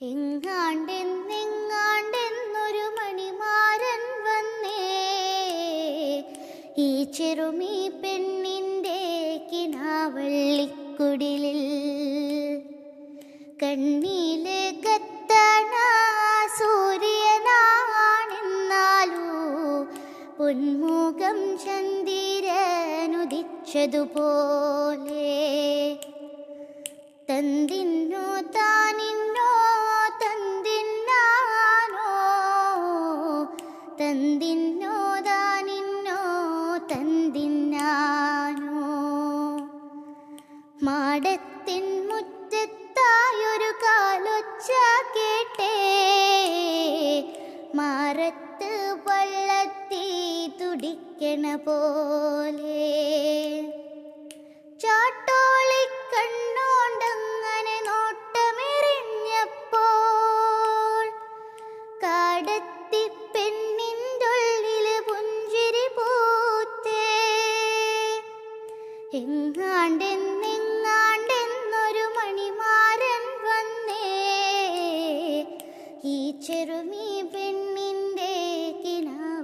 എങ്ങാണ്ടെന്നെങ്ങാണ്ടെന്നൊരു മണിമാരൻ വന്നേ. ഈ ചെറുമീ പെണ്ണിന്റെ കിനാവള്ളിക്കുടിലിൽ കണ്ണീലെ കത്തണ സൂര്യനാണെന്നാലൂ പൊന്മുഖം ചന്ദിരനുദിച്ചതുപോലെ തന്തിന്നോ ദാനിന്നോ തന്തിന്നാനോ? മാടത്തിൻ മുറ്റത്തായൊരു കാലൊച്ച കേട്ടേ. മാറത്ത് വള്ളത്തി തുടിക്കണ പോലെ എങ്ങാണ്ടെന്നെങ്ങാണ്ടെന്നൊരു മണിമാരൻ വന്നേ. ഈ ചെറുമീ പെണ്ണിന്റെ കിനാ